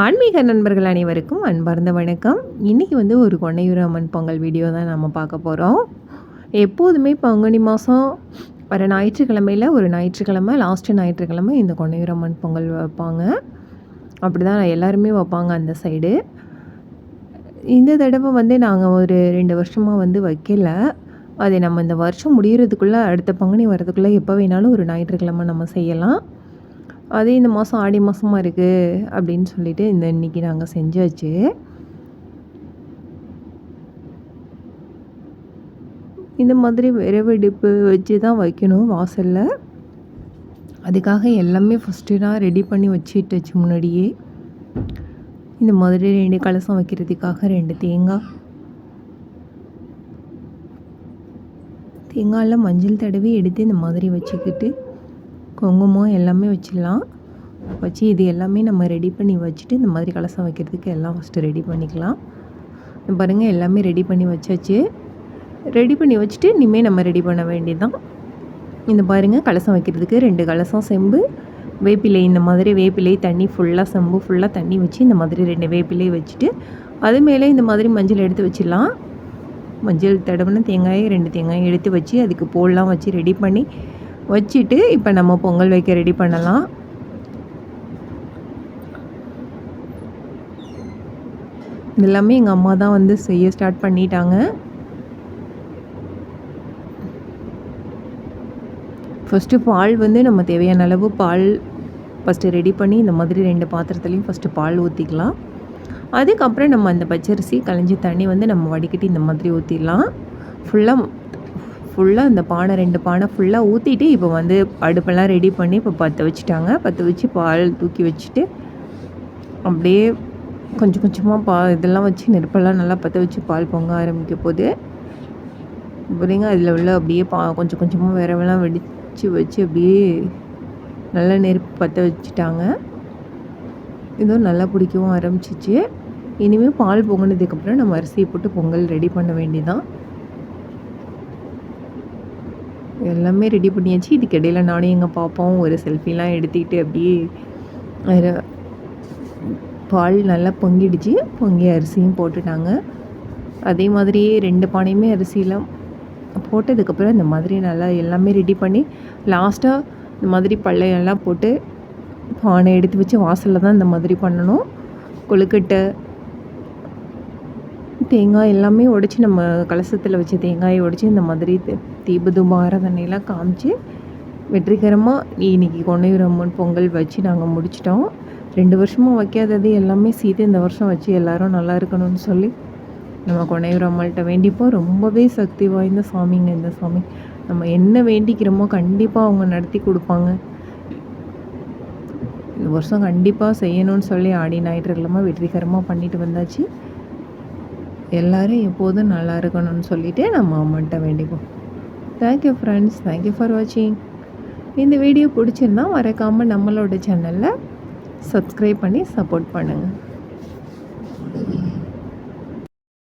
ஆன்மீக நண்பர்கள் அனைவருக்கும் அன்பார்ந்த வணக்கம். இன்றைக்கி வந்து ஒரு கொண்டையூர் அம்மன் பொங்கல் வீடியோ தான் நம்ம பார்க்க போகிறோம் எப்போதுமே பங்குனி மாதம் வர ஞாயிற்றுக்கிழமையில் ஒரு ஞாயிற்றுக்கிழமை லாஸ்ட்டு ஞாயிற்றுக்கிழமை இந்த கொண்டையூர் அம்மன் பொங்கல் வைப்பாங்க. அப்படி தான் எல்லாருமே வைப்பாங்க அந்த சைடு இந்த தடவை வந்து நாங்கள் ஒரு ரெண்டு வருஷமாக வந்து வைக்கல. அதை நம்ம இந்த வருஷம் முடிகிறதுக்குள்ளே அடுத்த பங்குனி வரதுக்குள்ளே எப்போ வேணாலும் ஒரு ஞாயிற்றுக்கிழமை நம்ம செய்யலாம். அதே இந்த மாதம் ஆடி மாதமாக இருக்குது அப்படின்னு சொல்லிட்டு இந்த இன்றைக்கி நாங்கள் செஞ்சாச்சு இந்த மாதிரி விரவெடுப்பு வச்சு தான் வைக்கணும் வாசலில். அதுக்காக எல்லாமே ஃபஸ்ட்டு நான் ரெடி பண்ணி வச்சுட்டுச்சு முன்னாடியே இந்த மாதிரி ரெண்டு கலசம் வைக்கிறதுக்காக ரெண்டு தேங்காய். தேங்காயில் மஞ்சள் தடவி எடுத்து இந்த மாதிரி வச்சுக்கிட்டு குங்குமம் எல்லாமே வச்சிடலாம். வச்சு இது எல்லாமே நம்ம ரெடி பண்ணி வச்சுட்டு இந்த மாதிரி கலசம் வைக்கிறதுக்கு எல்லாம் ஃபஸ்ட்டு ரெடி பண்ணிக்கலாம். பாருங்கள் எல்லாமே ரெடி பண்ணி வச்சாச்சு. ரெடி பண்ணி வச்சுட்டு இனிமேல் நம்ம ரெடி பண்ண வேண்டியதுதான். இந்த பாருங்கள் கலசம் வைக்கிறதுக்கு ரெண்டு கலசம் செம்பு வேப்பிலை இந்த மாதிரி வேப்பிலை தண்ணி ஃபுல்லாக செம்பு ஃபுல்லாக தண்ணி வச்சு இந்த மாதிரி ரெண்டு வேப்பிலை வச்சுட்டு அது மேலே இந்த மாதிரி மஞ்சள் எடுத்து வச்சிடலாம். மஞ்சள் தடவுன தேங்காயை ரெண்டு தேங்காயை எடுத்து வச்சு அதுக்கு போல்லாம் வச்சு ரெடி பண்ணி வச்சுட்டு இப்போ நம்ம பொங்கல் வைக்க ரெடி பண்ணலாம். எல்லாமே எங்கள் அம்மா தான் வந்து செய்ய ஸ்டார்ட் பண்ணிட்டாங்க. ஃபஸ்ட்டு பால் வந்து நம்ம தேவையான அளவு பால் ஃபஸ்ட்டு ரெடி பண்ணி இந்த மாதிரி ரெண்டு பாத்திரத்துலேயும் ஃபஸ்ட்டு பால் ஊற்றிக்கலாம் அதுக்கப்புறம் நம்ம அந்த பச்சரிசி களைஞ்சி தண்ணி வந்து நம்ம வடிகட்டி இந்த மாதிரி ஊற்றிடலாம் ஃபுல்லாக ஃபுல்லாக இந்த பானை ரெண்டு பானை ஃபுல்லாக ஊற்றிட்டு இப்போ வந்து அடுப்பெல்லாம் ரெடி பண்ணி இப்போ பற்ற வச்சுட்டாங்க. பற்ற வச்சு பால் தூக்கி வச்சுட்டு அப்படியே கொஞ்சம் கொஞ்சமாக பா இதெல்லாம் வச்சு நெருப்பெல்லாம் நல்லா பற்ற வச்சு பால் பொங்க ஆரம்பிக்க போது புரியுங்க அதில் உள்ள அப்படியே பா கொஞ்சம் கொஞ்சமாக விரவெல்லாம் வெடித்து வச்சு அப்படியே நல்லா நெருப்பு பற்ற வச்சுட்டாங்க. இதுவும் நல்லா பிடிக்கவும் ஆரம்பிச்சிச்சு. இனிமேல் பால் பொங்கினதுக்கப்புறம் நம்ம அரிசியை போட்டு பொங்கல் ரெடி பண்ண வேண்டியதான் எல்லாமே ரெடி பண்ணியாச்சு. இதுக்கு இடையில நானும் எங்கள் பாப்பாவும் ஒரு செல்ஃபிலாம் எடுத்துக்கிட்டு அப்படியே பால் நல்லா பொங்கிடுச்சு. பொங்கி அரிசியும் போட்டுட்டாங்க. அதே மாதிரியே ரெண்டு பானையுமே அரிசியெலாம் போட்டதுக்கப்புறம் இந்த மாதிரி நல்லா எல்லாமே ரெடி பண்ணி லாஸ்ட்டாக இந்த மாதிரி பள்ளையெல்லாம் போட்டு பானை எடுத்து வச்சு வாசலில் தான் இந்த மாதிரி பண்ணணும். கொழுக்கட்டை தேங்காய் எல்லாமே உடச்சி நம்ம கலசத்தில் வச்சு தேங்காயை உடச்சி இந்த மாதிரி தீபதூப ஆராதனையெல்லாம் காமிச்சு வெற்றிகரமாக இன்றைக்கி கொன்னையூர் அம்மன் பொங்கல் வச்சு நாங்கள் முடிச்சிட்டோம். ரெண்டு வருஷமாக வைக்காதது எல்லாமே சீதை இந்த வருஷம் வச்சு எல்லோரும் நல்லா இருக்கணும்னு சொல்லி நம்ம கொனையூர் அம்மள்கிட்ட வேண்டிப்போம். ரொம்பவே சக்தி வாய்ந்த சாமிங்க இந்த சாமி. நம்ம என்ன வேண்டிக்கிறோமோ கண்டிப்பாக அவங்க நடத்தி கொடுப்பாங்க. இந்த வருஷம் கண்டிப்பாக செய்யணும்னு சொல்லி ஆடி ஞாயிற்றுக்கிழமை வெற்றிகரமாக பண்ணிட்டு வந்தாச்சு. எல்லோரும் எப்போதும் நல்லா இருக்கணும்னு சொல்லிவிட்டு நம்ம அம்மன்ட்ட வேண்டிப்போம். Thank you friends thank you for வாட்சிங் இந்த வீடியோ பிடிச்சிருந்தா மறக்காமல் நம்மளோட சேனலில் சப்ஸ்கிரைப் பண்ணி சப்போர்ட் பண்ணுங்கள்